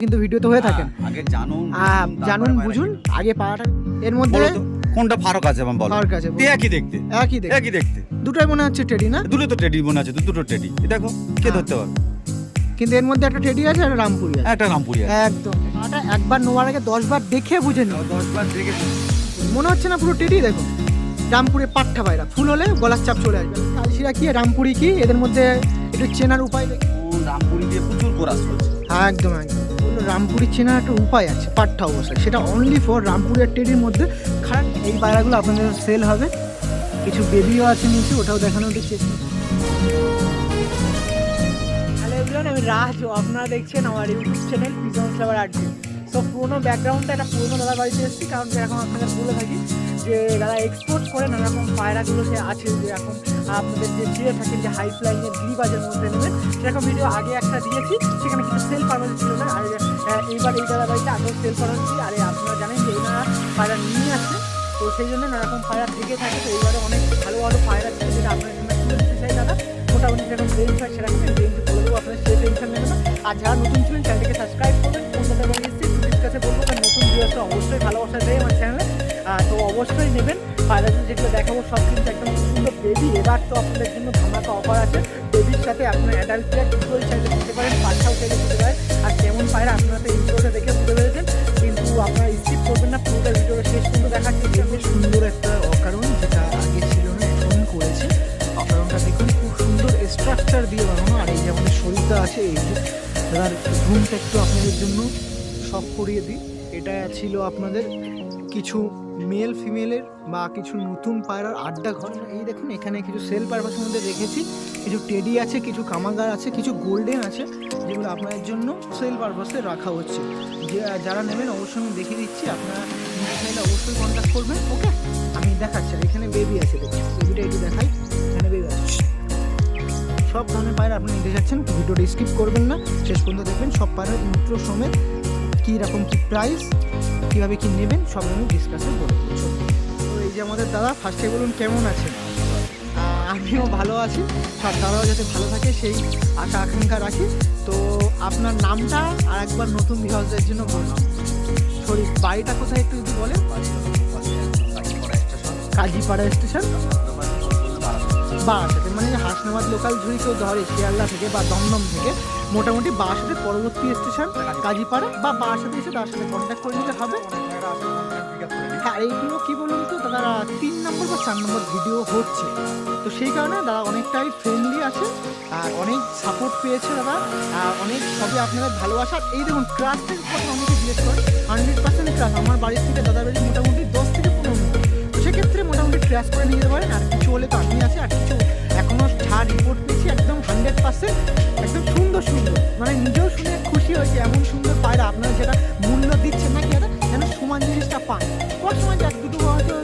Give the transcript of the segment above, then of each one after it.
কিন্তু ভিডিওতে হয়ে থাকেন আগে জানুন জানুন বুঝুন আগে পাড়াটা এর মধ্যে কোনটা ফারক আছে আমার বলো। ফারাক আছে, একই দেখতে একই দেখ একই দেখতে। দুটোই মনে হচ্ছে টেডি না? দুটো তো টেডি মনে আছে দুটো টেডি দেখো কে হ্যাঁ। ধরতে পারবে? কিন্তু এর মধ্যে একটা টেডি আছে আর একটা রামপুরি আছে। একটা রামপুরি আছে। একদম। পাটা একবার নোয়ার আগে দশ বার দেখে বুঝে নিন। দশ বার দেখে মনে হচ্ছে না পুরো টেডি দেখো। রামপুরে পাট্টা পায়রা ফুল হলে গলার চাপ চলে আসবে। কালশিরা কি রামপুরি কি? এদের মধ্যে একটু চেনার উপায় দেখি। ও রামপুরি দিয়ে প্রচুর কোরাস করছে। হ্যাঁ একদম একদম। রামপুরি চেনার একটা উপায় আছে পাট্টা অবস্থায় সেটা অনলি ফর রামপুরি আর মধ্যে। খারাপ, এই পায়রাগুলো আপনাদের সেল হবে। কিছু বেবিও আছে নিচে, ওটাও দেখানোর দিচ্ছে আমি রাজ আপনারা দেখছেন আমার YouTube channel pigeon flavour art so পুরোনো ব্যাকগ্রাউন্ডটা একটা পুরোনো দাদা বাড়িতে এসেছি, কারণ এখন আপনাদের বলে থাকি যে দাদা এক্সপোর্ট করে নানা রকম পায়রাগুলো যে আছে, যে এখন আপনাদের যে চেয়ে থাকেন, যে হাই ফ্লাইংয়ের গ্রিবাজের মধ্যে নেবেন, সেরকম ভিডিও আগে একটা দিয়েছি, সেখানে কিছু সেল পারমিট ছিল না। আর এইবার এই দাদা বাড়িতে আগেও সেল পারমিট আর, আপনারা জানেন যে এনারা পায়রা নিয়ে আসে, তো সেই জন্য নানা রকম পায়রা থেকে থাকে। তো এইবারে অনেক ভালো ভালো পায়রা ছিল যেটা আপনার জন্য চাই দাদা মোটামুটি যেরকম রেঞ্জ হয়, সেরকম রেঞ্জ বলে দেবো, আপনার সেই টেনশন নেবেন আর যারা নতুন ছিলেন চ্যানেলকে সাবস্ক্রাইব করবেন এবং এসছি পুলিশ কাছে বলব নতুন ভিউয়ার্সরা অবশ্যই ভালোবাসা দেয় আমার চ্যানেলে তো অবশ্যই নেবেন। পায়রাদের যেগুলো দেখাবো, সব কিন্তু একদম সুন্দর বেবি এবার তো আপনাদের জন্য ধামাকা অফার আছে। বেবির সাথে আপনার অ্যাডাল্ট প্লেয়ার চাইলে দিতে পারেন, বাচ্চাও চাইলে দিতে পারেন। আর কেমন পায়রা, আপনারা তো ইন্ট্রোটা দেখে বুঝতে পেরেছেন। কিন্তু আপনারা স্কিপ করবেন না, পুরোটা ভিডিওটা শেষ পর্যন্ত দেখার চেষ্টা করবেন। সুন্দর একটা অকারণ যেটা আগে ছিল না, এখন করেছে। অকারণটা দেখুন, খুব সুন্দর স্ট্রাকচার দিয়ে বানানো। আর এই যে আমাদের শরীরটা আছে, এই যে তার রুমটা একটু আপনাদের জন্য শখ করিয়ে দিই। এটা ছিল আপনাদের কিছু মেল ফিমেলের বা কিছু নতুন পায়রার আড্ডা ঘর। এই দেখুন, এখানে কিছু সেল পারপাসের মধ্যে রেখেছি। কিছু টেডি আছে, কিছু কামাগার আছে, কিছু গোল্ডেন আছে, যেগুলো আপনাদের জন্য সেল পারপাসে রাখা হচ্ছে। যে, যারা নেবেন অবশ্যই আমি দেখিয়ে দিচ্ছি, আপনারা নিতে অবশ্যই কন্ট্যাক্ট করবেন ওকে আমি দেখাচ্ছি এখানে বেবি আছে বেবিটা একটু দেখাই, এখানে বেবি আছে। সব ধরনের পায়রা আপনি নিতে যাচ্ছেন, ভিডিওটা স্কিপ করবেন না, শেষ পর্যন্ত দেখবেন, সব পায়রা ইন্ট্রো সমেত কী রকম কী প্রাইস কীভাবে কী নেবেন, সব আমি বলব। চলুন। তো এই যে আমাদের দাদা ফার্স্টে বলুন কেমন আছেন? আমিও ভালো আছি। সব দাদাও যাতে ভালো থাকে, সেই আশা, আকাঙ্ক্ষা রাখি। তো আপনার নামটা আর একবার নতুন বিভাগের জন্য বলুন। সরি, বাড়িটা কোথায় একটু যদি বলেন? কাজীপাড়া স্টেশন বারাসাতে। মানে হাসনাবাদ লোকাল ঝুড়ি কেউ ধরে, শিয়ালদা থেকে বা দমদম থেকে। মোটামুটি বারাসাতের পরবর্তী স্টেশন কাজীপাড়া, বা বারাসাতে এসে তার সাথে কন্ট্যাক্ট করে নিতে হবে। হ্যাঁ এইগুলো কি বলুন তো দাদা তিন নম্বর বা চার নম্বর ভিডিও হচ্ছে। তো সেই কারণে দাদা অনেকটাই ফ্রেন্ডলি আছে, আর অনেক সাপোর্ট পেয়েছে দাদা আর অনেক সবই আপনাদের ভালোবাসা। এই দেখুন ক্লাসের কথা অনেকে জিজ্ঞেস করে হান্ড্রেড পার্সেন্ট ক্লাস আমার বাড়ির থেকে দাদা বাড়ি মোটামুটি দশ থেকে পনেরো মিনিট। সেক্ষেত্রে মোটামুটি ক্রাশ করে নিয়ে যেতে পারেন, আর কিছু হলে তো আপনি আছে আর কিছু রিপোর্ট পেয়েছি একদম হান্ড্রেড পার্সেন্ট একদম সুন্দর সুন্দর। মানে নিজেও শুনে খুশি হয়েছে, এমন সুন্দর পায়রা। আপনারা যেটা মূল্য দিচ্ছেন না কি যেন সমান জিনিসটা পান। কত সময় এক দুটো হয়তো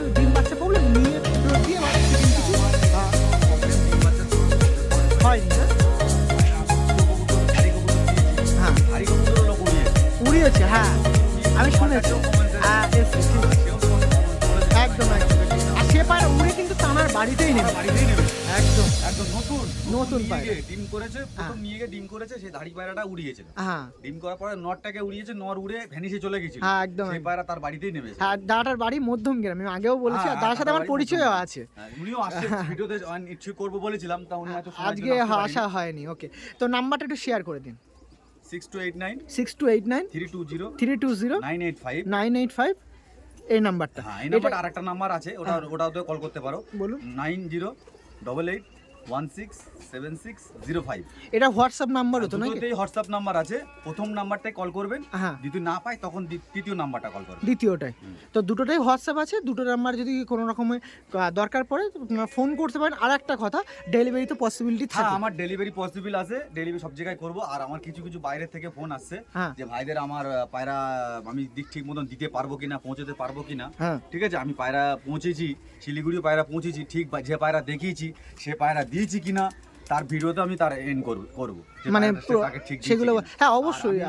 ডিম করেছে হ্যাঁ। প্রথম নিয়ে গিয়ে ডিম করেছে সেই দাড়ি পায়রাটা উড়িয়েছিল। হ্যাঁ। ডিম করার পরে নরটাকে উড়িয়েছে নর উড়ে ভ্যানিসে চলে গেছিল। হ্যাঁ, একদম, সেই। পায়রা তার বাড়িতেই নেমেছে হ্যাঁ দাদাটার বাড়ি মধ্যম গ্রামে আমি আগেও বলেছি আর হ্যাঁ, দাদার সাথে আমার পরিচয়ও আছে। হ্যাঁ, উনিও আসছে ভিডিওতে ইচ্ছুক করব বলেছিলাম তা উনি হয়তো আজকে আসা হয়নি ওকে তো নাম্বারটা একটু শেয়ার করে দিন। Six two eight nine six two eight nine three two zero three two zero nine eight five nine eight five এই নাম্বারটা। হ্যাঁ এই নাম্বারটা আরেকটা নাম্বার আছে ওটা ওটাতে কল করতে পারো। বলুন। নাইন জিরো ডবল এইট এটা হোয়াটসঅ্যাপ নাম্বার হতো নাকি? হোয়াটসঅ্যাপ নাম্বার আছে। প্রথম নাম্বারটাই কল করবেন। হ্যাঁ। যদি না পাই তখন তৃতীয় নাম্বারটা কল করবেন। দ্বিতীয়টাই তো দুটোটাই হোয়াটসঅ্যাপ আছে দুটো নাম্বার যদি কোনো রকমের দরকার পড়ে আপনারা ফোন করতে পারেন। আর একটা কথা ডেলিভারি তো পসিবিলিটি থাকে। আমার ডেলিভারি পসিবল আছে। ডেলিভারি সব জায়গায় করব। আর আমার কিছু কিছু বাইরে থেকে ফোন আসছে হ্যাঁ। যে ভাইদের আমার পায়রা আমি দিক ঠিক মতন দিতে পারব কিনা পৌঁছতে পারব কিনা? হ্যাঁ। ঠিক আছে? আমি পায়রা পৌঁছেছি শিলিগুড়ি পায়রা পৌঁছেছি ঠিক বা- যে পায়রা দেখিয়েছি সে পায়রা দিয়েছি কিনা তার ভিডিওতে আমি তার এন্ড করব করব। মানে সেগুলো হ্যাঁ অবশ্যই।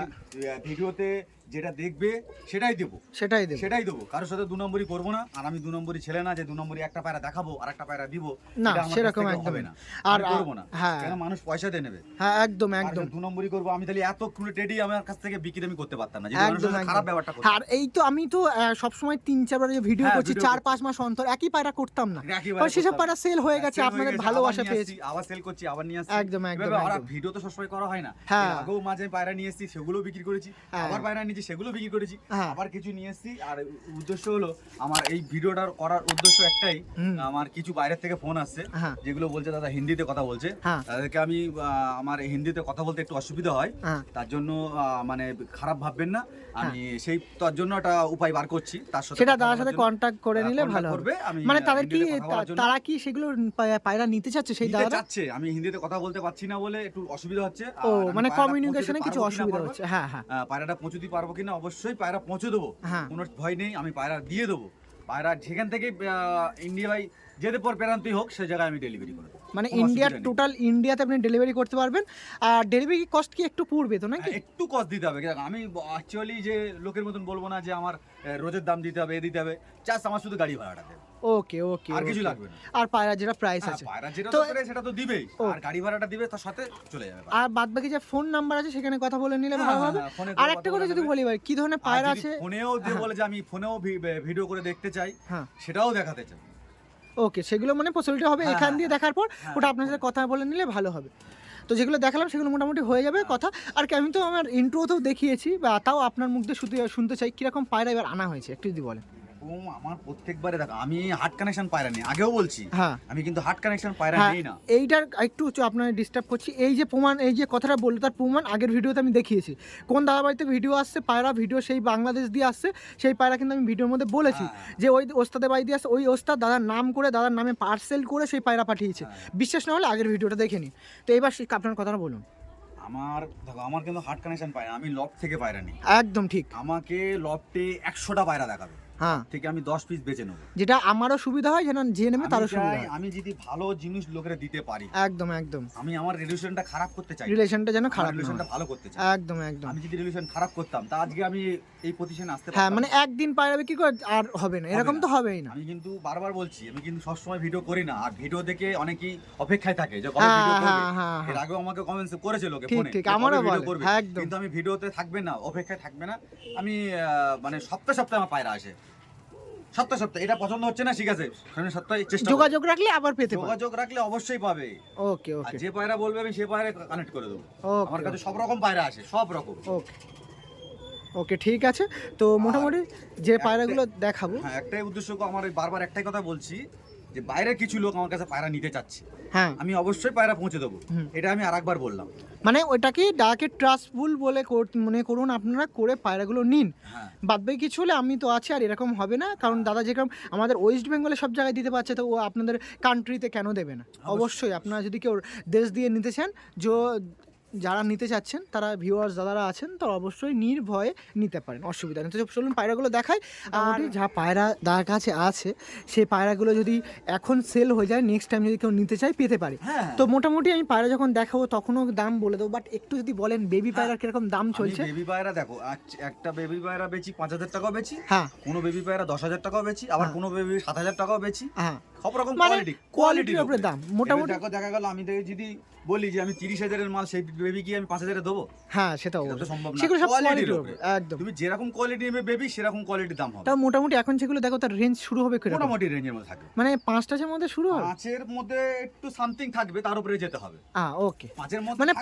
ভিডিওতে যেটা দেখবে সেটাই দেবো। সেটাই দেবো। সেটাই দেবো। কারোর সাথে দু নম্বরই করব না। আর আমি দু নম্বরই ছেলে না যে দু নম্বরই একটা পায়রা দেখাবো আর একটা পায়রা দিব না, সেরকম হবে না। আর করব না। হ্যাঁ। কেন? মানুষ পয়সা দিয়ে নেবে। হ্যাঁ একদম একদম। দু নম্বরই করব আমি তাহলে এত কুড়ি টেডি আমার কাছ থেকে বিক্রি আমি করতে পারতাম না। একদম খারাপ ব্যাপারটা আর এই তো আমি তো সবসময় তিন চারবার যে ভিডিও হ্যাঁ, করছি চার পাঁচ মাস অন্তর একই পায়রা করতাম না। কারণ সেসব। পায়রা সেল হয়ে গেছে Sell আপনাদের ভালোবাসা পেয়েছি। আবার সেল করছি আবার নিয়ে আসছি। একদম, একদম, আর ভিডিও তো সবসময় করা হয় না। হ্যাঁ। আগেও মাঝে পায়রা নিয়ে এসেছি সেগুলো বিক্রি করেছি। হ্যাঁ। আবার পায়রা নিয়েছি সেগুলো বিক্রি করেছি। হ্যাঁ। আবার কিছু নিয়ে এসেছি আর উদ্দেশ্য হলো আমার এই ভিডিওটার করার উদ্দেশ্য একটাই আমার কিছু বাইরের থেকে ফোন আসছে হ্যাঁ। যেগুলো বলছে দাদা হিন্দিতে কথা বলছে। হ্যাঁ। তাদেরকে আমি আমার হিন্দিতে কথা বলতে একটু অসুবিধা হয় তার জন্য মানে খারাপ ভাববেন না। আমি সেই তার জন্য একটা উপায় বার করছি তার সাথে সেটা দাদার সাথে জন্য। কন্ট্যাক্ট করে নিলে ভালো হবে। মানে তাদের কি তারা কি সেগুলো পায়রা নিতে চাচ্ছে সেই দাদারা চাচ্ছে আমি হিন্দিতে কথা বলতে পারছি না বলে একটু অসুবিধা হচ্ছে ও মানে কমিউনিকেশনে কিছু অসুবিধা হচ্ছে হ্যাঁ হ্যাঁ। পায়রাটা পৌঁছতে পারব কিনা অবশ্যই পায়রা পৌঁছে দেবো। হ্যাঁ। কোনো ভয় নেই আমি পায়রা দিয়ে দেবো। পায়রা যেখান থেকে ইন্ডিয়ায় যেতে পর প্রান্তিক হোক সেই জায়গায় আমি ডেলিভারি করব মানে ইন্ডিয়ার টোটাল ইন্ডিয়াতে আপনি ডেলিভারি করতে পারবেন। আর ডেলিভারি কস্ট কি একটু পড়বে তো নাকি? হ্যাঁ, একটু কস্ট দিতে হবে। দেখো, আমি অ্যাকচুয়ালি যে লোকের মতন বলব না যে আমার রোজের দাম দিতে হবে এ দিতে হবে। চাষ আমার শুধু গাড়ি ভাড়াটা দেবে। ওকে ওকে আর কিছু লাগবে না। আর পায়রা যেটা প্রাইস হ্যাঁ, আছে। পায়রা যেটা তো- সেটা তো দিবেই। আর গাড়ি ভাড়াটা দিবে তার সাথে চলে যাবে আর বাদ বাকি যে ফোন নাম্বার আছে সেখানে কথা বলে নিলে হ্যাঁ, ভালো হ্যাঁ, হবে। আর একটা কথা যদি। বলি ভাই কি ধরনের পায়রা আছে? ফোনেও দিয়ে। বলে যে আমি ফোনেও ভিডিও করে দেখতে চাই সেটাও দেখাতে চাই। ওকে সেগুলো মানে পসিবিলিটি হবে এখান দিয়ে দেখার পর ওটা আপনার সাথে কথা বলে নিলে ভালো হবে। তো যেগুলো দেখালাম সেগুলো মোটামুটি হয়ে যাবে। কথা। আর কি আমি তো আমার ইন্ট্রোতেও দেখিয়েছি বা তাও আপনার মুখ দিয়ে শুনতে চাই কীরকম পায়রা এবার আনা হয়েছে একটু যদি বলেন। ও আমার প্রত্যেকবারে দেখো আমি হার্ট কানেকশন পায়রা নেই আগেও বলছি হ্যাঁ। আমি কিন্তু হার্ট কানেকশন পায়রা হ্যাঁ নেই না। এইটার একটু হচ্ছে আপনার ডিস্টার্ব করছি এই যে প্রমাণ এই যে কথাটা বলল তার প্রমাণ আগের ভিডিওতে আমি দেখিয়েছি। কোন দাদা বাড়িতে ভিডিও আসছে পায়রা ভিডিও সেই বাংলাদেশ দিয়ে আসছে সেই পায়রা কিন্তু আমি ভিডিওর মধ্যে বলেছি হ্যাঁ। যে ওই ওস্তাদের বাড়ি দিয়ে আসছে ওই ওস্তাদ দাদার নাম করে দাদার নামে পার্সেল করে সেই পায়রা পাঠিয়েছে। হ্যাঁ। বিশ্বাস না হলে আগের ভিডিওটা দেখে নিন। তো এবার আপনার কথাটা বলুন। আমার দেখো আমার কিন্তু হার্ট কানেকশন পায়রা আমি লফট থেকে পায়রা নেই। একদম ঠিক। আমাকে লফটে একশোটা পায়রা দেখাবে। হ্যাঁ। থেকে আমি দশ পিস বেচে নেব। যেটা আমারও সুবিধা হয় যেন যে নেবে তারও সুবিধা হয়। আমি যদি ভালো জিনিস লোকেরা দিতে পারি একদম একদম। আমি আমার রিলেশনটা খারাপ করতে চাই। রিলেশনটা যেন খারাপ রিলেশনটা ভালো করতে চাই। একদম একদম। আমি যদি রিলেশন খারাপ করতাম তা আজকে আমি এই পজিশনে আসতে হ্যাঁ মানে একদিন পায়রা বিক্রি করে আর হবে না? এরকম তো হবেই না। আমি কিন্তু বারবার বলছি আমি কিন্তু সবসময় ভিডিও করি না। আর ভিডিও দেখে অনেকেই অপেক্ষায় থাকে যে কবে হ্যাঁ, ভিডিও করবে। হ্যাঁ, হ্যাঁ, এর আগেও আমাকে কমেন্টস করেছে লোকে ফোনে ঠিক, আমারও বলে, করবে। হ্যাঁ, একদম। কিন্তু আমি ভিডিওতে থাকবে না অপেক্ষায় থাকবে না। আমি মানে সপ্তাহে সপ্তাহে আমার পায়রা আসে। সপ্তাহে সপ্তাহে এটা পছন্দ হচ্ছে না ঠিক আছে। সামনে সপ্তাহে চেষ্টা যোগাযোগ রাখলে আবার পেতে পারে। যোগাযোগ রাখলে অবশ্যই পাবে। ওকে আর ওকে। যে পায়রা বলবে আমি সে পায়রা কানেক্ট করে দেবো। আমার কাছে সব রকম পায়রা আছে সব রকম। ওকে। ওকে ঠিক আছে। তো মোটামুটি যে পায়রাগুলো দেখাবো। হ্যাঁ একটাই উদ্দেশ্য আমার বারবার একটাই কথা বলছি। যে বাইরের কিছু লোক আমার কাছে পায়রা নিতে চাচ্ছে হ্যাঁ। আমি অবশ্যই পায়রা পৌঁছে দেবো। এটা আমি আরেকবার বললাম। মানে ওইটাকে ডাকে ট্রাস্টফুল বলে মনে করুন আপনারা করে পায়রাগুলো নিন। হ্যাঁ। বাদ বাকি কিছু হলে আমি তো আছি আর এরকম হবে না কারণ দাদা যেরকম আমাদের ওয়েস্ট বেঙ্গলে সব জায়গায় দিতে পারছে তো ও আপনাদের কান্ট্রিতে কেন দেবে না? অবশ্যই আপনারা যদি কেউ দেশ দিয়ে নিতে চান যে যারা নিতে চাচ্ছেন তারা ভিউয়ার্স দাদারা আছেন তারা অবশ্যই নির্ভয়ে নিতে পারেন। অসুবিধা নেই। তো চলুন পায়রাগুলো দেখাই। আর যা পায়রা দাদার কাছে আছে সেই পায়রাগুলো যদি এখন সেল হয়ে যায় নেক্সট টাইম যদি কেউ নিতে চায় পেতে পারি। হ্যাঁ তো মোটামুটি আমি পায়রা যখন দেখাবো তখনও দাম বলে দেবো। বাট একটু যদি বলেন বেবি পায়রার কীরকম দাম চলছে? বেবি পায়রা দেখো একটা বেবি পায়রা বেচি পাঁচ হাজার টাকাও বেচি হ্যাঁ। কোনো বেবি পায়রা দশ হাজার টাকাও বেচি আবার হ্যাঁ। কোনো বেবি সাত হাজার টাকাও বেচি। হ্যাঁ। সব রকম মানে কোয়ালিটি কোয়ালিটির উপরে দাম মোটামুটি দেখো দেখা গেল আমি যদি বলি যে আমি তিরিশ হাজারের মাল সেই বেবি কি আমি পাঁচ হাজারে দেবো? হ্যাঁ সম্ভব না। সেগুলো সব কোয়ালিটির উপরে একদম। তুমি যেরকম কোয়ালিটি নেবে বেবি সেরকম কোয়ালিটির দাম হবে। তাও মোটামুটি এখন যেগুলো দেখো তার রেঞ্জ শুরু হবে কীরকম? মোটামুটি রেঞ্জের মধ্যে থাকবে। মানে পাঁচটার মধ্যে শুরু হবে? পাঁচের মধ্যে একটু সামথিং থাকবে তার উপরে যেতে হবে। হ্যাঁ ওকে পাঁচের মধ্যে মানে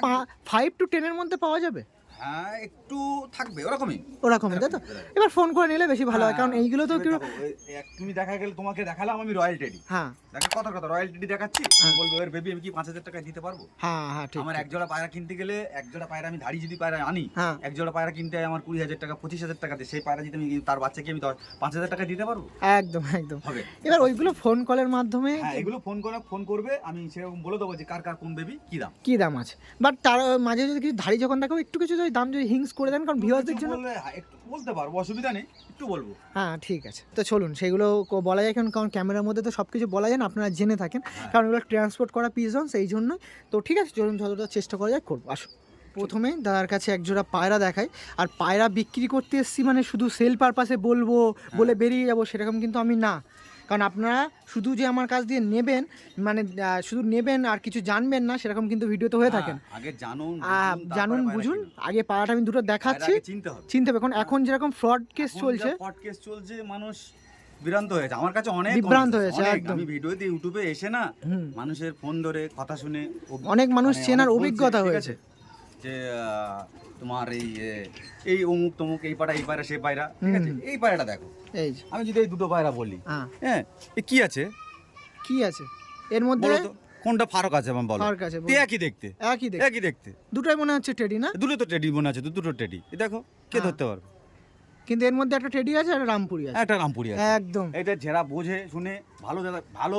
ফাইভ টু টেনের মধ্যে পাওয়া যাবে? হ্যাঁ একটু থাকবে ওরকমই। ওরকমই তাই তো? এবার ফোন করে নিলে বেশি ভালো হয় কারণ হ্যাঁ, এইগুলো তো এবার কি দেখো, এই- এক- তুমি দেখা গেলে তোমাকে দেখালাম আমি রয়্যাল টেডি হ্যাঁ। দেখো কত কথা রয়্যাল টেডি দেখাচ্ছি বলব এর বেবি আমি কি পাঁচ হাজার টাকায় দিতে পারব? হ্যাঁ হ্যাঁ ঠিক আমার এক জোড়া পায়রা কিনতে গেলে এক জোড়া পায়রা আমি ধাড়ি যদি পায়রা আনি হ্যাঁ। এক জোড়া পায়রা কিনতে আমার কুড়ি হাজার টাকা পঁচিশ হাজার টাকা দিয়ে সেই পায়রা যদি আমি তার বাচ্চাকে আমি পাঁচ হাজার টাকা দিতে পারব? একদম একদম। হবে। এবার ওইগুলো ফোন কলের মাধ্যমে হ্যাঁ এগুলো ফোন করে ফোন করবে আমি সেরকম বলে দেবো যে কার কার কোন বেবি কি দাম? কি দাম আছে? বাট তার মাঝে যদি কিছু ধাড়ি যখন দেখো একটু কিছু যদি দাম যদি হিংস করে দেন কারণ ভিউয়ারদের জন্য হ্যাঁ, একটু বলতে পারব অসুবিধা নেই একটু বলব। হ্যাঁ ঠিক আছে। তো চলুন সেগুলো বলা যায় কারণ কারণ ক্যামেরার মধ্যে তো সব কিছু বলা যায় না আপনারা জেনে থাকেন। কারণ ওগুলো ট্রান্সপোর্ট করা পিজনস সেই জন্যই। তো ঠিক আছে চলুন যতটা চেষ্টা করা যায় করব। আসুন। প্রথমে দাদার কাছে একজোড়া পায়রা দেখাই। আর পায়রা বিক্রি করতে এসছি মানে শুধু সেল পারপাসে বলব বলে বেরিয়ে যাব সেরকম কিন্তু আমি না। কারণ আপনারা শুধু যে আমার কাছ দিয়ে নেবেন মানে শুধু নেবেন আর কিছু জানবেন না সেরকম কিন্তু ভিডিওতে হয়ে থাকেন। হ্যাঁ, আগে জানুন জানুন বুঝুন আগে পাড়াটা আমি দুটো দেখাচ্ছি চিনতে হবে। কারণ এখন যেরকম ফ্রড কেস চলছে পট কেস চলছে মানুষ বিভ্রান্ত হয়েছে আমার কাছে অনেক বিভ্রান্ত হয়েছে। আমি ভিডিওতে ইউটিউবে এসে না মানুষের ফোন ধরে কথা শুনে অনেক মানুষ মানে চেনার অভিজ্ঞতা হয়েছে। যে তোমার এই এই অমুক তমুক এই পায়রা এই পায়রা সেই পায়রা ঠিক আছে? এই পায়রাটা দেখো। এই আমি যদি এই দুটো পায়রা বলি হ্যাঁ। হ্যাঁ এ কি আছে? কি আছে? এর মধ্যে কোনটা ফারক আছে আমার বলো। ফারাক আছে। একই দেখতে একই দেখ একই দেখতে। দুটোই মনে হচ্ছে টেডি না? দুটো তো টেডি মনে আছে দুটো টেডি। দেখো কে হ্যাঁ। ধরতে পারবে? কিন্তু এর মধ্যে একটা টেডি আছে আর একটা রামপুরি আছে। একটা রামপুরি আছে। একদম। এটা যারা বোঝে শুনে ভালো দাদা ভালো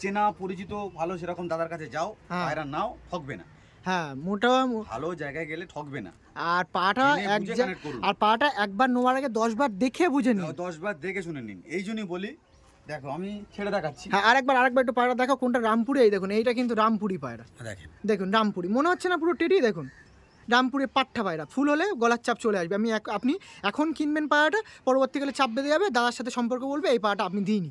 চেনা পরিচিত ভালো সেরকম দাদার কাছে যাও হ্যাঁ। পায়রা নাও ঠকবে না। হ্যাঁ মোটা ভালো জায়গায় গেলে ঠকবে না। আর পাটা এক আর পাটা একবার নোয়ার আগে দশবার দেখে বুঝে নিন। দশবার দেখে শুনে নিন। এই জন্যই বলি দেখো আমি ছেড়ে দেখাচ্ছি। হ্যাঁ আরেকবার আরেকবার একটু পায়রা দেখো কোনটা রামপুরি এই দেখুন এইটা কিন্তু রামপুরি পায়রা। দেখেন। দেখুন রামপুরি। মনে হচ্ছে না পুরো টেডি দেখুন। রামপুরে পাট্টা পায়রা। ফুল হলে গলার চাপ চলে আসবে। আমি আপনি এখন কিনবেন পায়রাটা, পরবর্তীকালে চাপ বেঁধে যাবে, দাদার সাথে সম্পর্ক বলবে, এই পায়রাটা আপনি দিইনি।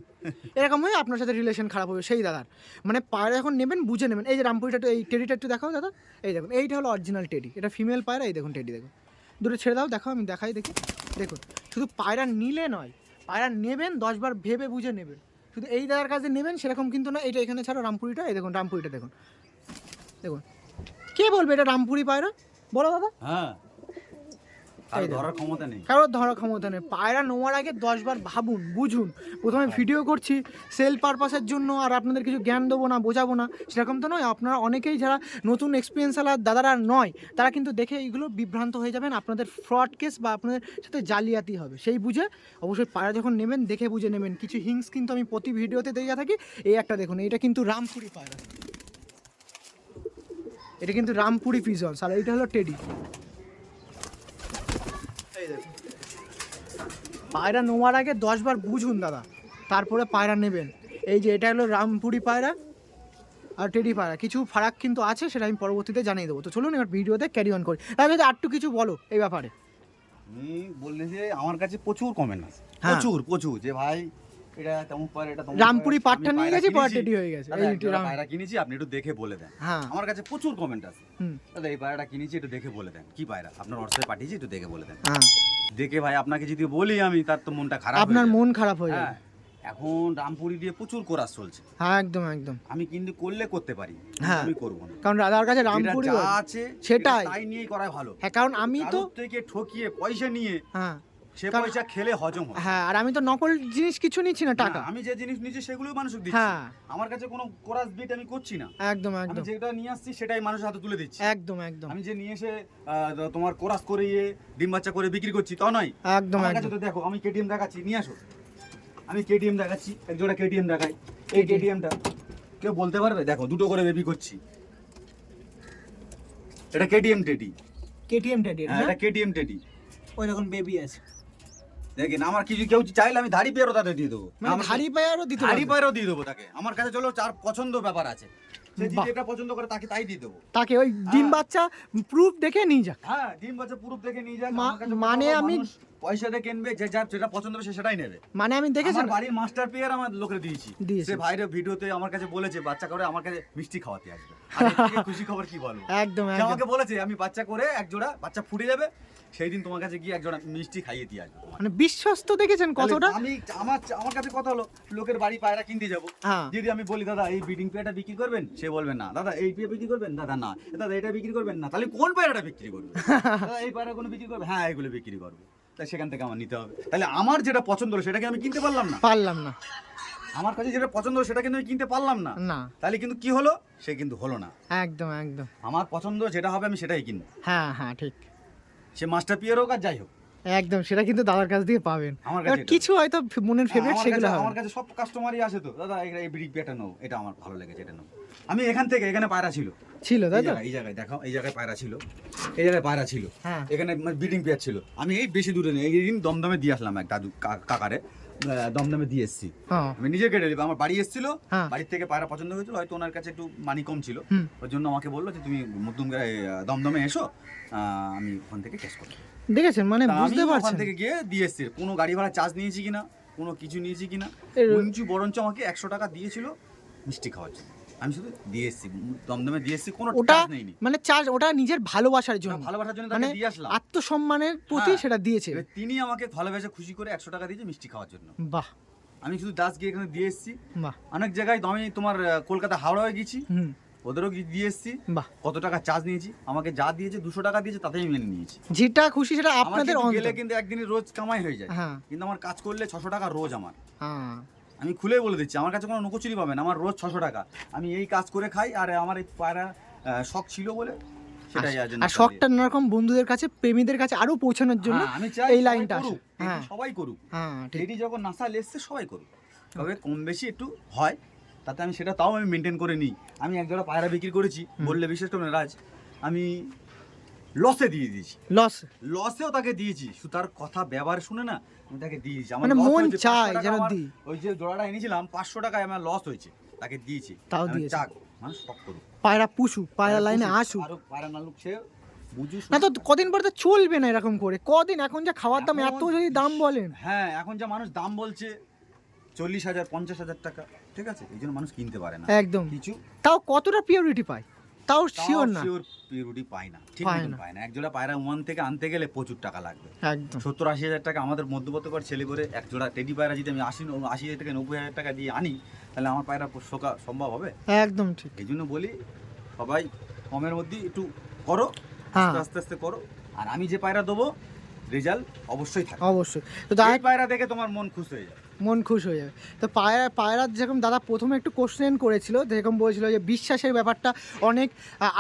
এরকম হয়ে আপনার সাথে রিলেশন খারাপ হবে, সেই দাদার। মানে পায়রা এখন নেবেন, বুঝে নেবেন। এই যে রামপুরিটা এই টেডিটা একটু দেখাও দাদা। এই দেখুন, এইটা হলো অরিজিনাল টেডি এটা ফিমেল পায়রা, এই দেখুন টেডি দেখুন। দুটো ছেড়ে দাও দেখো আমি দেখাই দেখি। দেখুন, শুধু পায়রা নিলে নয়, পায়রা নেবেন দশবার ভেবে বুঝে নেবেন। শুধু এই দাদার কাছে নেবেন, সেরকম কিন্তু না এটা এখানে ছাড়া, রামপুরিটা, এই দেখুন, রামপুরিটা দেখুন। দেখুন, কে বলবে এটা রামপুরি পায়রা? বলো দাদা। হ্যাঁ। ধরার ক্ষমতা নেই। কারোর ধরার ক্ষমতা নেই। পায়রা আগে দশবার ভাবুন বুঝুন। প্রথমে ভিডিও করছি সেল পারপাসের জন্য আর আপনাদের কিছু জ্ঞান দেবো না বোঝাবো না সেরকম তো নয়। আপনারা অনেকেই যারা নতুন এক্সপিরিয়েন্স আলা দাদারা নয় তারা কিন্তু দেখে এইগুলো বিভ্রান্ত হয়ে যাবেন। আপনাদের ফ্রড কেস বা আপনাদের সাথে জালিয়াতি হবে। সেই বুঝে অবশ্যই পায়রা যখন নেবেন দেখে বুঝে নেবেন। কিছু হিংস কিন্তু আমি প্রতি ভিডিওতে দিয়ে থাকি। এই একটা দেখুন এটা কিন্তু রামপুরি পায়রা। এটা কিন্তু রামপুরি পিজনস আর এইটা হলো টেডি। পায়রা নেওয়ার আগে দশবার বুঝুন দাদা। তারপরে পায়রা নেবেন। এই যে এটা হলো রামপুরি পায়রা আর টেডি পায়রা। কিছু ফারাক কিন্তু আছে সেটা আমি পরবর্তীতে জানিয়ে দেবো। তো চলুন এবার ভিডিওতে ক্যারি অন করি। তাহলে যদি আরটু কিছু বলো এই ব্যাপারে। আমি বললে যে আমার কাছে প্রচুর কমেন্ট আছে হ্যাঁ। প্রচুর প্রচুর। যে ভাই এটা তেমন পায়রা এটা রামপুরি পাটটা নিয়ে গেছি। টেডি হয়ে গেছে। এই পায়রা কিনেছি আপনি একটু দেখে বলে দেন। হ্যাঁ। আমার কাছে প্রচুর কমেন্ট আছে। দাদা এই পায়রাটা কিনেছি একটু দেখে বলে দেন। কি পায়রা? আপনার হোয়াটসঅ্যাপে পাঠিয়েছি একটু দেখে বলে দেন। হ্যাঁ। দেখে ভাই আপনাকে যদি বলি আমি তার তো মনটা খারাপ আপনার মন খারাপ হয়ে হ্যাঁ। যাবে এখন রামপুরি দিয়ে প্রচুর কোরাস চলছে। হ্যাঁ একদম একদম। আমি কিন্তু করলে করতে পারি হ্যাঁ। আমি করব না। কারণ দাদার কাছে রামপুরি আছে সেটাই। তাই নিয়েই করাই ভালো। হ্যাঁ কারণ আমি তো থেকে ঠকিয়ে পয়সা নিয়ে হ্যাঁ। সে পয়সা খেলে হজম হয়। হ্যাঁ আর আমি তো নকল জিনিস কিছু নিচ্ছি না টাকা। আমি যে জিনিস নিচ্ছি সেগুলোই মানুষকে দিচ্ছি। হ্যাঁ। আমার কাছে কোনো কোরাস বিট আমি করছি না। একদম একদম। যেটা নিয়ে আসছি সেটাই মানুষের হাতে তুলে দিচ্ছি। একদম একদম। আমি যে নিয়ে এসে তোমার কোরাস করিয়ে ডিম বাচ্চা করে বিক্রি করছি তা নয়। একদম একদম। দেখো আমি কেটিএম দেখাচ্ছি নিয়ে আসো। আমি কেটিএম দেখাচ্ছি এক জোড়া কেটিএম দেখাই। এই কেটিএমটা কেউ বলতে পারবে? দেখো দুটো করে বেবি করছি। এটা কেটিএম টেডি কেটিএম টেডি হ্যাঁ এটা কেটিএম টেডি ওই রকম বেবি আছে। দেখেন আমার কিছু কেউ চাইলে আমি ধাড়ি পেয়ারও তাতে দিয়ে দেবো। মানে ধাড়ি পায়ারও দিতে ধাড়ি। পায়েরও দিয়ে দেবো তাকে। আমার কাছে চলো চার পছন্দ ব্যাপার আছে। সে যেটা পছন্দ করে তাকে তাই দিয়ে দেবো। তাকে ওই ডিম হ্যাঁ। বাচ্চা প্রুফ দেখে নিয়ে যাক। হ্যাঁ ডিম বাচ্চা পুরুপ দেখে নিয়ে যাক। মানে আমি- পয়সা দিয়ে কিনবে যে যার যেটা পছন্দ হবে সে সেটাই নেবে। মানে আমি দেখেছি আমার বাড়ির মাস্টার পেয়ার আমার লোকে দিয়েছি। সে ভাইরে ভিডিওতে আমার কাছে বলেছে বাচ্চা করে আমার কাছে মিষ্টি খাওয়াতে আসবে। খুশি খবর কি বলব? একদম। আমাকে বলেছে আমি বাচ্চা করে এক জোড়া বাচ্চা ফুটে যাবে সেই দিন তোমার কাছে গিয়ে এক জোড়া মিষ্টি খাইয়ে দিয়ে আসবে। মানে বিশ্বস্ত দেখেছেন কতটা? আমি আমার আমার কাছে কথা হলো লোকের বাড়ি পায়রা কিনতে যাব। হ্যাঁ। যদি আমি বলি দাদা এই ব্রিডিং পেয়ারটা বিক্রি করবেন? সে বলবে না। দাদা এই পেয়ার বিক্রি করবেন? দাদা না। দাদা এটা বিক্রি করবেন না। তাহলে কোন পায়রাটা বিক্রি করবে? দাদা এই পায়রাগুলো বিক্রি করবে। হ্যাঁ এগুলো বিক্রি করবে। তাই সেখান থেকে আমার নিতে হবে। তাহলে আমার যেটা পছন্দ হলো সেটাকে আমি কিনতে পারলাম না? পারলাম না। আমার কাছে যেটা পছন্দ হলো সেটা কিন্তু আমি কিনতে পারলাম না? না। তাহলে কিন্তু কি হলো? সে কিন্তু হলো না। একদম একদম। আমার পছন্দ যেটা হবে আমি সেটাই কিনবো। হ্যাঁ হ্যাঁ ঠিক। সে মাস্টার পিয়ার হোক আর যাই হোক। একদম সেটা কিন্তু দাদার কাছ দিয়ে পাবেন। আমার কাছে কিছু হয়তো মনের ফেভারিট সেগুলো হবে। আমার কাছে সব কাস্টমারই আসে তো। দাদা এই- এই ব্রিডিং পেয়ারটা নেব এটা আমার ভালো লেগেছে এটা নেব আমি এখান থেকে এখানে পায়রা ছিল। ছিল তাই তো? এই জায়গায় দেখো এই জায়গায় পায়রা ছিল। এই জায়গায় পায়রা ছিল। হ্যাঁ। এখানে ব্রিডিং পেয়ার ছিল। আমি এই বেশি দূরে নেই এই দিন দমদমে দিয়ে আসলাম এক দাদু কাকারে। দমদমে দিয়ে এসেছি। হ্যাঁ। আমি নিজে কেটে নিলাম আমার বাড়ি এসেছিল। হ্যাঁ। বাড়ির থেকে পায়রা পছন্দ হয়েছিল হয়তো ওনার কাছে একটু মানি কম ছিল। ওর জন্য আমাকে বলল যে তুমি মধ্যম দমদমে এসো। আমি ওখান থেকে ক্যাশ করব দেখেছেন মানে বুঝতে পারছেন। থেকে গিয়ে দিয়ে এসছি। কোনো গাড়ি ভাড়া চার্জ নিয়েছি কিনা কোনো কিছু নিয়েছি কিনা মঞ্জু বরঞ্চ আমাকে একশো টাকা দিয়েছিল মিষ্টি খাওয়ার জন্য। আমি শুধু দিয়ে এসছি দমদমে দিয়ে এসছি কোনো ওটা নেইনি। মানে চার্জ ওটা নিজের ভালোবাসার জন্য। ভালোবাসার জন্য তাকে মানে দিয়ে আসলাম। আত্মসম্মানের প্রতি হ্যাঁ। সেটা দিয়েছে। তিনি আমাকে ভালোবেসে খুশি করে একশো টাকা দিয়েছে মিষ্টি খাওয়ার জন্য। বাহ। আমি শুধু দাস গিয়ে এখানে দিয়ে এসেছি। বাহ। অনেক জায়গায় আমি তোমার কলকাতা হাওড়া হয়ে গেছি ওদেরও দিয়ে এসছি। বাহ। কত টাকা চার্জ নিয়েছি? আমাকে যা দিয়েছে দুশো টাকা দিয়েছে তাতেই আমি মেনে নিয়েছি। যেটা খুশি সেটা আপনাদের গেলে কিন্তু একদিনে রোজ কামাই হয়ে যায়। হ্যাঁ। কিন্তু আমার কাজ করলে ছশো টাকা রোজ আমার। হ্যাঁ। আমি খুলে বলে দিচ্ছি আমার কাছে কোনো নকচুরি পাবেন আমার রোজ ছশো টাকা। আমি এই কাজ করে খাই আর আমার এই পায়রা শখ ছিল বলে সেটাই আজ আর শখটা নানা রকম বন্ধুদের কাছে প্রেমীদের কাছে আরও পৌঁছানোর জন্য আমি চাই এই লাইনটা হ্যাঁ। সবাই করুক। হ্যাঁ যখন নাসা লেসছে সবাই করুক। তবে কম বেশি একটু হয় তাতে আমি সেটা তাও আমি মেনটেন করে নিই। আমি এক জোড়া পায়রা বিক্রি করেছি বললে বিশেষ করে রাজ আমি লসে দিয়ে দিয়েছি। লস লসেও তাকে দিয়েছি শুধু তার কথা ব্যবহার শুনে না আমি তাকে দিয়েছি। আমার মানে মন চায় যেন দিই। ওই যে জোড়াটা এনেছিলাম পাঁচশো টাকায় আমার লস হয়েছে তাকে দিয়েছি। তাও দিয়েছে। চাক মানুষ শখ করুক। পায়রা পুষু পায়রা লাইনে আসুক। আরও পায়রা নালুক সে না তো কদিন পর তো চলবে না এরকম করে। কদিন এখন যা খাওয়ার দাম এত যদি দাম বলেন। হ্যাঁ এখন যা মানুষ দাম বলছে চল্লিশ হাজার পঞ্চাশ হাজার টাকা। ঠিক আছে? এই জন্য মানুষ কিনতে পারে না। একদম। কিছু তাও কতটা পিওরিটি পায়? তাও শিওর না। শিওর পিউরিটি পায় না। ঠিক মতন না। পায় না। এক জোড়া পায়রা ওমান থেকে আনতে গেলে প্রচুর টাকা লাগবে। একদম। সত্তর আশি হাজার টাকা আমাদের মধ্যবর্তী ছেলে করে এক জোড়া টেডি পায়রা যদি আমি আশি আশি হাজার টাকা নব্বই হাজার টাকা দিয়ে আনি তাহলে আমার পায়রা শোকা সম্ভব হবে? একদম ঠিক। এই জন্য বলি সবাই কমের মধ্যে একটু করো হ্যাঁ। আস্তে আস্তে করো। আর আমি যে পায়রা দেবো রেজাল্ট অবশ্যই থাকবে। অবশ্যই। তো পায়রা দেখে তোমার মন খুশ হয়ে যাবে। মন খুশ হয়ে যাবে। তো পায়রা পায়রা যেরকম দাদা প্রথমে একটু কোশ্চেন করেছিল, যেরকম বলেছিল যে বিশ্বাসের ব্যাপারটা অনেক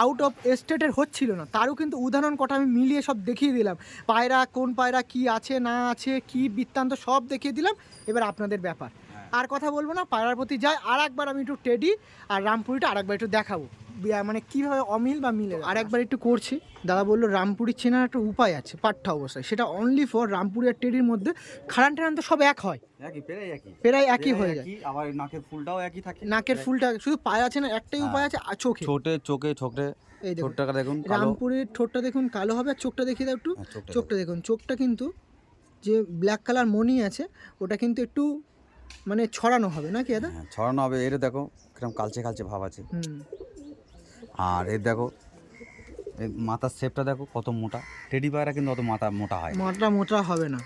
আউট অফ স্টেটের হচ্ছিল না। তারও কিন্তু উদাহরণ কটা আমি মিলিয়ে সব দেখিয়ে দিলাম। পায়রা, কোন পায়রা কি আছে, না আছে, কি বৃত্তান্ত সব দেখিয়ে দিলাম। এবার আপনাদের ব্যাপার। আর কথা বলব না পায়রার প্রতি যাই। আর একবার আমি একটু টেডি আর রামপুরিটা আর একবার একটু দেখাবো। মানে কীভাবে অমিল বা মিলে আর একবার একটু করছি। দাদা বলল রামপুরি চেনার একটা উপায় আছে পাঠ্যা অবস্থায়। সেটা অনলি ফর রামপুরি আর টেডির মধ্যে। খারান টারান তো সব এক হয়। প্রায় একই। হয়ে যায়। আবার নাকের ফুলটাও একই থাকে। নাকের ফুলটা শুধু পায়ে আছে না একটাই উপায় আছে আর চোখে। ছোটে চোখে ছোটে এই দেখুন। দেখুন কালো। রামপুরের ঠোঁটটা দেখুন কালো হবে আর চোখটা দেখিয়ে দাও একটু। হ্যাঁ, চোখটা চোখটা দেখুন। চোখটা কিন্তু যে ব্ল্যাক কালার মনি আছে ওটা কিন্তু একটু মানে ছড়ানো হবে নাকি দাদা? হ্যাঁ ছড়ানো হবে। এর দেখো কীরকম কালচে কালচে ভাব আছে। আর এর দেখো এই মাথার শেপটা দেখো কত মোটা। টেডি পায়রা কিন্তু অত মাথা মোটা হয়। মাথা মোটা হবে না।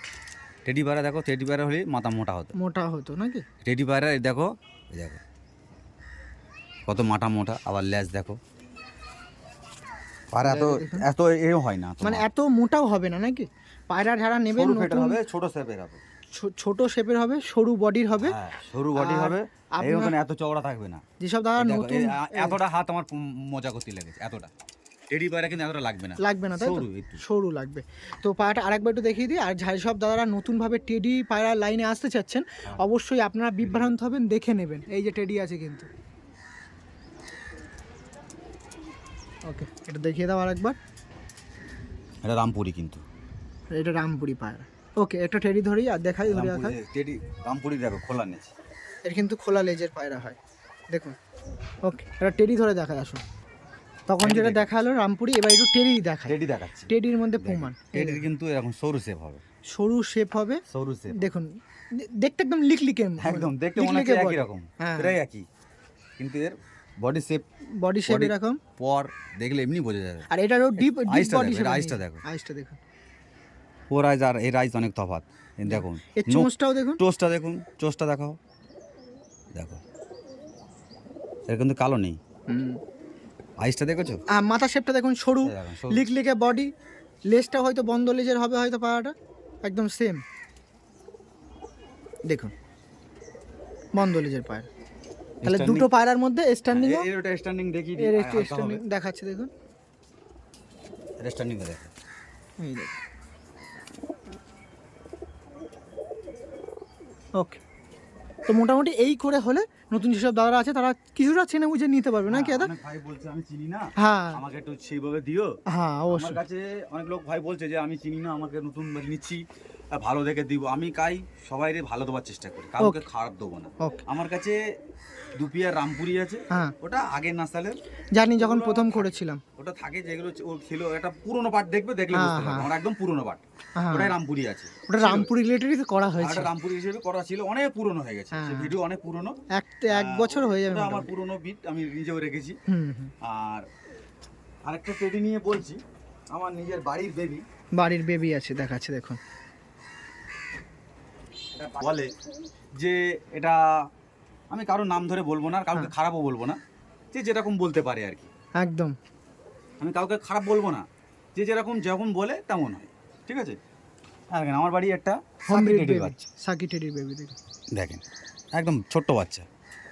টেডি পায়রা দেখো টেডি পায়রা হলে মাথা মোটা হতো। মোটা হতো নাকি টেডি পায়রা এই দেখো এই দেখো কত মাথা মোটা। আবার লেজ দেখো। পায়রা এত এত এও হয় না মানে এত মোটাও হবে না নাকি পায়রা যারা সরু ফেটের নতুন হবে ছোট শেপের হবে। ছোট শেপের হবে সরু বডির হবে। হ্যাঁ সরু বডি হবে। এই মতন এত চওড়া থাকবে না। যেসব দাদা নতুন এতটা হাত আমার মজা করতে লেগেছে এতটা। টেডি পায়রা কিন্তু এতটা লাগবে না। লাগবে না তাই সরু সরু লাগবে। তো পায়রাটা আরেকবার একটু দেখিয়ে দিই আর যাই সব দাদারা নতুনভাবে টেডি পায়রা লাইনে আসতে চাচ্ছেন হ্যাঁ। অবশ্যই আপনারা বিভ্রান্ত হবেন দেখে নেবেন। এই যে টেডি আছে কিন্তু। ওকে এটা দেখিয়ে দাও আরেকবার। এটা রামপুরি কিন্তু। এটা রামপুরি পায়রা। ওকে একটা টেডি ধরি আর দেখাই ধরে রামপুরি টেডি রামপুরি দেখো খোলা নেই। এর কিন্তু খোলা লেজের পায়রা হয়। দেখুন ওকে এটা টেডি ধরে দেখা আসুন। তখন যেটা দেখো। দেখা হলো রামপুরি এবার একটু টেডি দেখায় টেডি দেখাচ্ছি। টেডির মধ্যে প্রমাণ। টেডির কিন্তু এরকম সরু শেপ হবে। সরু শেপ হবে। সরু শেপ দেখুন দেখতে একদম লিকলিকে একদম দেখতে মনে হচ্ছে একই রকম হ্যাঁ। প্রায় একই। কিন্তু এর বডি শেপ বডি শেপ এরকম। পর দেখলে এমনি বোঝা যাবে। আর এটারও ডিপ ডিপ বডি দেখো, শেপ আইসটা দেখো। আইসটা দেখুন। ওর আইজ আর এই রাইস অনেক তফাৎ। দেখুন। চোঁচটাও দেখুন। টোস্টটা দেখুন চোস্টটা দেখাও। দেখো। এর কিন্তু কালো নেই। আইসটা দেখেছ? আর মাথা শেপটা দেখুন সরু। সরু। লিকলিকে বডি লেজটা হয়তো বন্ধ লেজের হবে হয়তো পাড়াটা। একদম সেম দেখুন। বন্ধ লেজের পায়রা তাহলে দুটো পায়রার মধ্যে স্ট্যান্ডিং এর ওটা স্ট্যান্ডিং দেখি এর স্ট্যান্ডিং দেখাচ্ছে দেখুন। স্ট্যান্ডিং দেখো। এই দেখুন। ওকে তো মোটামুটি এই করে হলে নতুন যেসব দাদারা আছে তারা কিছুটা চেনে বুঝে নিতে পারবে নাকি দাদা? ভাই বলছে আমি চিনি না। হ্যাঁ। আমাকে একটু সেইভাবে দিও। হ্যাঁ আমার অবশ্যই। কাছে অনেক লোক ভাই বলছে যে আমি চিনি না আমাকে নতুন নিচ্ছি। ভালো দেখে দিব। আমি কাই সবাইরে ভালো দেওয়ার চেষ্টা করি কাউকে খারাপ দেবো না। আমার কাছে দুপিয়ার রামপুরি আছে হ্যাঁ। ওটা আগের নাসালের। জানি যখন প্রথম করেছিলাম। ওটা থাকে যেগুলো ও ছিল একটা পুরনো পাট দেখবে? দেখলে হ্যাঁ, বুঝতে পারবে। হ্যাঁ। আমার একদম পুরনো পাট। ওটাই রামপুরি আছে। ওটা রামপুর রিলেটেডই তো করা হয়েছে। ওটা রামপুরি হিসেবে করা ছিল অনেক পুরনো হয়ে গেছে। সে ভিডিও অনেক পুরনো। এক এক বছর হয়ে যাবে আমার। পুরনো বিট আমি নিজেও রেখেছি। আর আরেকটা টেডি নিয়ে বলছি আমার নিজের বাড়ির বেবি বাড়ির বেবি আছে দেখাচ্ছে দেখুন। বলে যে এটা আমি কারোর নাম ধরে বলব না আর কাউকে হ্যাঁ। খারাপও বলব না। যে যেরকম বলতে পারে আর কি। একদম। আমি কাউকে খারাপ বলব না। যে যেরকম যখন বলে তেমন হয়। ঠিক আছে? দেখেন আমার বাড়ি একটা বাচ্চা। সাকি টেডির বেবি দেখুন। দেখেন একদম ছোট্ট বাচ্চা।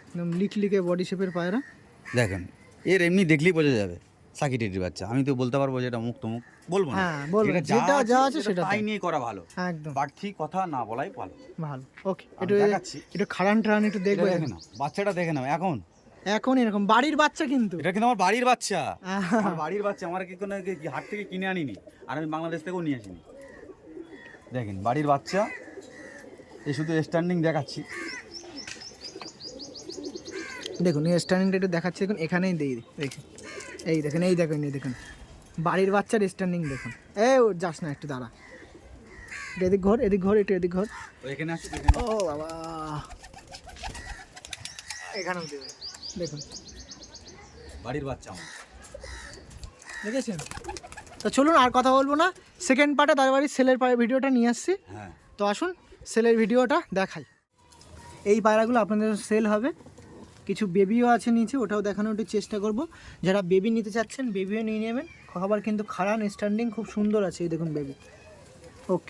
একদম লিক লিকে বডি শেপের পায়রা। দেখেন এর এমনি দেখলেই বোঝা যাবে সাকি টেডির বাচ্চা। আমি তো বলতে পারব যে এটা মুখ তমুক বলব না। হ্যাঁ, বলবেন। যেটা যা আছে সেটা তাই। নিয়ে করা ভালো। একদম। বাড়তি কথা না বলাই ভালো। ভালো। ওকে একটু দেখাচ্ছি। একটু খারান টারান একটু দেখবে দেখে নাও বাচ্চাটা দেখে নাও এখন। এখন এরকম বাড়ির বাচ্চা কিন্তু। এটা কিন্তু আমার বাড়ির বাচ্চা। আমার বাড়ির বাচ্চা আমার কি কোনো হাট থেকে কিনে আনিনি? আর আমি বাংলাদেশ থেকেও নিয়ে আসিনি। দেখেন বাড়ির বাচ্চা। এই শুধু স্ট্যান্ডিং দেখাচ্ছি। দেখুন এই স্ট্যান্ডিংটা একটু দেখাচ্ছি। দেখুন এখানেই দিই। দেখুন। এই দেখুন এই দেখুন এই দেখুন। বাড়ির বাচ্চার স্ট্যান্ডিং দেখুন। এ যাস না একটু দাঁড়া। এদিক ঘর এদিক ঘর একটু এদিক ঘর। ও বাবা। এখানেও দেবে। দেখুন। বাড়ির বাচ্চা দেখেছেন? তো চলুন আর কথা বলব না। সেকেন্ড পার্টে তার বাড়ির সেলের ভিডিওটা নিয়ে আসছি। হ্যাঁ। তো আসুন সেলের ভিডিওটা দেখাই। এই পায়রাগুলো আপনাদের সেল হবে। কিছু বেবিও আছে নিচে, ওটাও দেখানোর একটু চেষ্টা করব। যারা বেবি নিতে চাচ্ছেন বেবিও নিয়ে নেবেন। খাবার কিন্তু খারান স্ট্যান্ডিং খুব সুন্দর আছে, এই দেখুন বেবি ওকে